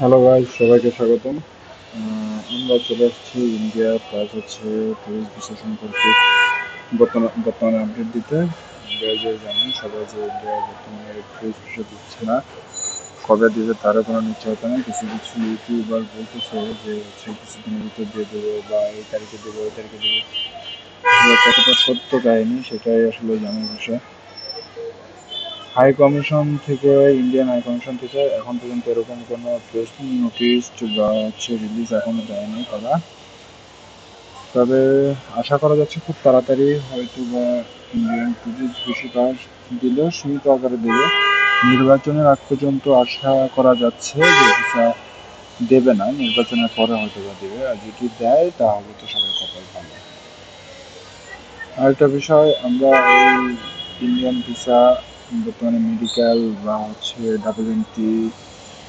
Hello guys সবাইকে স্বাগতম। আমরা চলে আসছি ইন্ডিয়া, প্লাস হচ্ছে টুরিস্ট ভিসা সম্পর্কে বর্তমান আপডেট দিতে। ইন্ডিয়া যে জানেন, সবাই যে ইন্ডিয়া বর্তমানে টুরিস্ট ভিসা দিচ্ছে না, কবে দিবে তারও কোনো নিশ্চয়তা নেই। কিছু কিছু ইউটিউবার বলতেছে যে হচ্ছে কিছুদিনের ভিতর দিয়ে দেবো বা এই তারিখে দেবো, ওই তারিখে দেবো। কতটা সত্য কাহিনী, সেটাই আসলে জানার বিষয়। হাই কমিশন থেকে ইন্ডিয়ান হাই কমিশন থেকে এখন পর্যন্ত এরকম কোনো প্রেস নোটিশ বা হচ্ছে রিলিজ এখনও দেয়নি তারা। তবে আশা করা যাচ্ছে খুব তাড়াতাড়ি হয়তো বা ইন্ডিয়ান টুরিস্ট ভিসা দিলেও সীমিত আকারে দেবে নির্বাচনের আগ পর্যন্ত আশা করা যাচ্ছে যে ভিসা দেবে না। নির্বাচনের পরে হয়তো বা দেবে। আর যদি দেয়, তাহলে তো সবাই কপাল ভালো। আরেকটা বিষয়, আমরা এই ইন্ডিয়ান ভিসা বর্তমানে মেডিকেল বা হচ্ছে ডাবল এন্ট্রি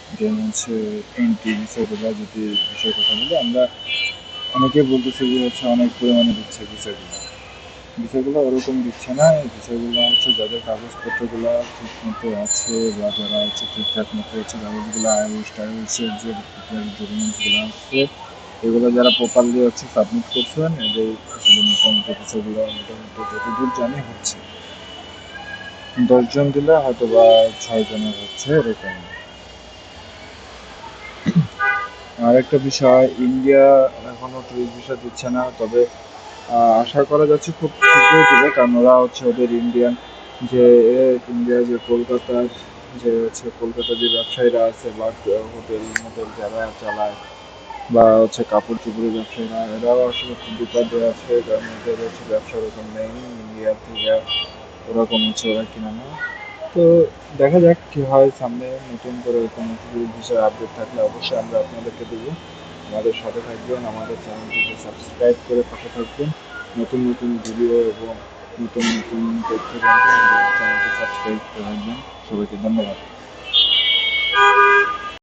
দেন হচ্ছে এন্ট্রি ভিসাগুলো যদি বিষয়ের কথা বলি আমরা অনেকে বলতেছে যে হচ্ছে অনেক পরিমাণে দিচ্ছে বিষয়গুলো। বিষয়গুলো ওরকম দিচ্ছে না। ভিসাগুলো হচ্ছে যাদের কাগজপত্রগুলো ঠিক মতো আছে বা যারা হচ্ছে ঠিকঠাক মতো হচ্ছে কাগজগুলো আয়ুষ টায়ুষের যে ডকুমেন্টসগুলো আছে, এগুলো যারা প্রপারলি হচ্ছে সাবমিট করছেন, এদের আসলে মোটামুটি ভিসাগুলো মোটামুটি যতদূর জানি হচ্ছে। দশজন দিলে হয়তো বা ছয় জনের হচ্ছে এরকম আর একটা বিষয় ইন্ডিয়া এখনও টুরিস্ট ভিসা দিচ্ছে না, তবে আশা করা যাচ্ছে খুব শীঘ্রই দেবে, কারণ ওরা হচ্ছে ওদের ইন্ডিয়ান যে ইন্ডিয়া যে কলকাতার, যে হচ্ছে কলকাতার যে ব্যবসায়ীরা আছে বা হোটেল, মোটেল যারা চালায় বা হচ্ছে কাপড় চোপড়ের ব্যবসায়ীরা, এরাও আসলে খুব বিপদে আছে, কারণ এদের হচ্ছে ব্যবসা ওরকম নেই। ইন্ডিয়া থেকে ওরকম হচ্ছে ওরা কি না। তো দেখা যাক কি হয় সামনে, নতুন করে কোনো বিষয়ে আপডেট থাকলে অবশ্যই আমরা আপনাদেরকে দেবো। আমাদের সাথে থাকবেন, আমাদের চ্যানেলটিকে সাবস্ক্রাইব করে পাশে থাকবেন। নতুন নতুন ভিডিও এবং নতুন নতুন তথ্য জানতে আমাদের চ্যানেলটি সাবস্ক্রাইব করে রাখবেন। সবাইকে ধন্যবাদ।